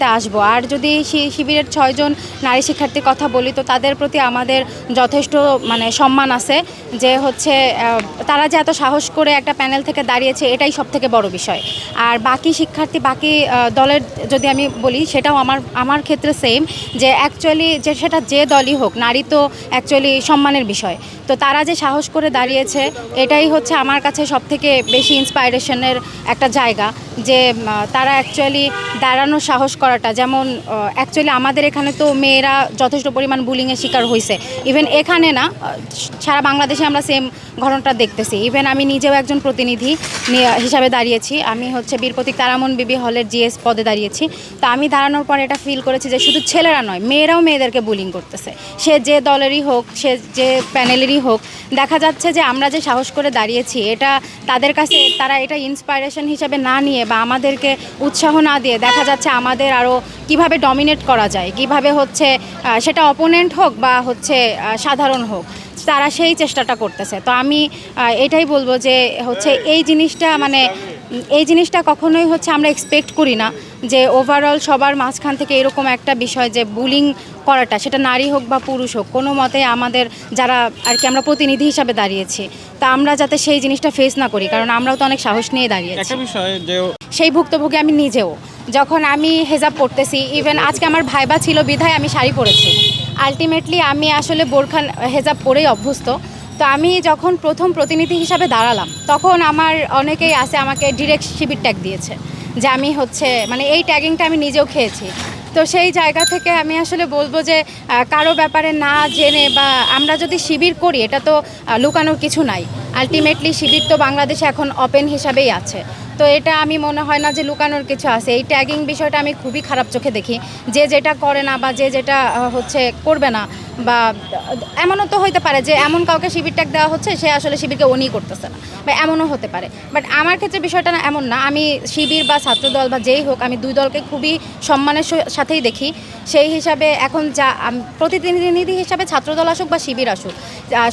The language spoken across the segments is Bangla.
জানতে আসব। আর যদি শিবিরের ছয়জন নারী শিক্ষার্থীর কথা বলি, তো তাদের প্রতি আমাদের যথেষ্ট মানে সম্মান আছে যে হচ্ছে তারা যে এত সাহস করে একটা প্যানেল থেকে দাঁড়িয়েছে, এটাই সব থেকে বড় বিষয়। আর বাকি শিক্ষার্থী, বাকি দলের যদি আমি বলি, সেটাও আমার আমার ক্ষেত্রে সেম যে অ্যাকচুয়ালি যে সেটা যে দলই হোক, নারী তো অ্যাকচুয়ালি সম্মানের বিষয়। তো তারা যে সাহস করে দাঁড়িয়েছে, এটাই হচ্ছে আমার কাছে সব থেকে বেশি ইন্সপাইরেশনের একটা জায়গা। যে তারা অ্যাকচুয়ালি দাঁড়ানোর সাহস করাটা, যেমন অ্যাকচুয়ালি আমাদের এখানে তো মেয়েরা যথেষ্ট পরিমাণ বুলিংয়ের শিকার হয়েছে ইভেন এখানে না সারা বাংলাদেশে আমরা সেম ঘটনাটা দেখতেছি। ইভেন আমি নিজেও একজন প্রতিনিধি হিসাবে দাঁড়িয়েছি। আমি হচ্ছে বীর প্রতীক তারামন বিবি হলের জিএস পদে দাঁড়িয়েছি। তো আমি দাঁড়ানোর পর এটা ফিল করেছি যে শুধু ছেলেরা নয়, মেয়েরাও মেয়েদেরকে বুলিং করতেছে। সে যে দলেরই হোক, সে যে প্যানেলেরই হোক, দেখা যাচ্ছে যে আমরা যে সাহস করে দাঁড়িয়েছি, এটা তাদের কাছে, তারা এটা ইন্সপাইরেশন হিসাবে না নিয়ে বা আমাদেরকে উৎসাহ না দিয়ে দেখা যাচ্ছে আমাদের আরও কীভাবে ডমিনেট করা যায়, কীভাবে হচ্ছে সেটা অপোনেন্ট হোক বা হচ্ছে সাধারণ হোক, তারা সেই চেষ্টাটা করতেছে। তো আমি এটাই বলব যে হচ্ছে এই জিনিসটা মানে এই জিনিসটা কখনোই হচ্ছে আমরা এক্সপেক্ট করি না যে ওভারঅল সবার মাঝখান থেকে এরকম একটা বিষয় যে বুলিং করাটা, সেটা নারী হোক বা পুরুষ হোক, কোনো মতে আমাদের যারা আর কি আমরা প্রতিনিধি হিসাবে দাঁড়িয়েছি, তা আমরা যাতে সেই জিনিসটা ফেস না করি, কারণ আমরাও তো অনেক সাহস নিয়ে দাঁড়িয়েছি। সেই ভুক্তভোগী আমি নিজেও। যখন আমি হেজাব পরতেছি ইভেন আজকে আমার ভাইবা ছিল বিধায় আমি শাড়ি পরেছি। আলটিমেটলি আমি আসলে বোরখান, হেজাব পরেই অভ্যস্ত। তো আমি যখন প্রথম প্রতিনিধি হিসাবে দাঁড়ালাম, তখন আমার অনেকেই আছে আমাকে ডিরেক্ট শিবির ট্যাগ দিয়েছে যে আমি হচ্ছে মানে এই ট্যাগিংটা আমি নিজেও খেয়েছি। তো সেই জায়গা থেকে আমি আসলে বলব যে কারও ব্যাপারে না জেনে বা আমরা যদি শিবির করি, এটা তো লুকানোর কিছু নাই। আলটিমেটলি শিবির তো বাংলাদেশে এখন ওপেন হিসাবেই আছে। তো এটা আমি মনে হয় না যে লুকানোর কিছু আছে। এই ট্যাগিং বিষয়টা আমি খুবই খারাপ চোখে দেখি। যে যেটা করে না বা যে যেটা হচ্ছে করবে না বা, এমনও তো হইতে পারে যে এমন কাউকে শিবির ট্যাগ দেওয়া হচ্ছে, সে আসলে শিবিরকে উনি করতেছে না বা এমনও হতে পারে। বাট আমার ক্ষেত্রে বিষয়টা না এমন না। আমি শিবির বা ছাত্রদল বা যেই হোক, আমি দুই দলকে খুবই সম্মানের সাথেই দেখি। সেই হিসাবে এখন যা প্রতিনিধি হিসাবে ছাত্রদল আসুক বা শিবির আসুক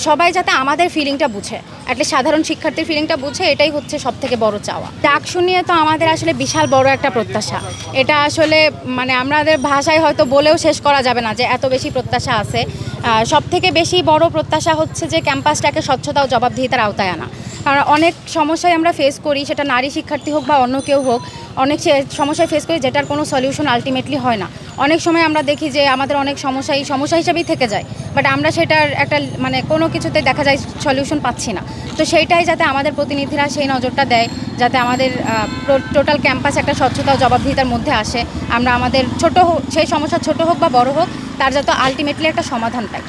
সবাই যাতে আমাদের ফিলিংটা বুঝে। অ্যাটলিস্ট সাধারণ শিক্ষার্থীর ফিলিংটা বুঝে, এটাই হচ্ছে সব থেকে বড় চাওয়া। ডাক শুনিয়ে তো আমাদের আসলে বিশাল বড় একটা প্রত্যাশা। এটা আসলে মানে আমাদের ভাষায় হয়তো বলেও শেষ করা যাবে না যে এত বেশি প্রত্যাশা আছে। সব থেকে বেশি বড় প্রত্যাশা হচ্ছে যে ক্যাম্পাসটাকে স্বচ্ছতা ও জবাবদিহিতার আওতায় আনা। কারণ অনেক সমস্যায় আমরা ফেস করি, সেটা নারী শিক্ষার্থী হোক বা অন্য কেউ হোক, অনেক সমস্যায় ফেস করি যেটার কোনো সলিউশন আলটিমেটলি হয় না। অনেক সময় আমরা দেখি যে আমাদের অনেক সমস্যা এই সমস্যা হিসাবেই থেকে যায়। বাট আমরা সেটার একটা মানে কোনো কিছুতে দেখা যায় সলিউশন পাচ্ছি না। তো সেইটাই যাতে আমাদের প্রতিনিধিরা সেই নজরটা দেয়, যাতে আমাদের টোটাল ক্যাম্পাস একটা স্বচ্ছতা ও জবাবদিহিতার মধ্যে আসে। আমরা আমাদের ছোট হোক, সেই সমস্যা ছোট হোক বা বড় হোক, তার যাতে আলটিমেটলি একটা সমাধান পাই।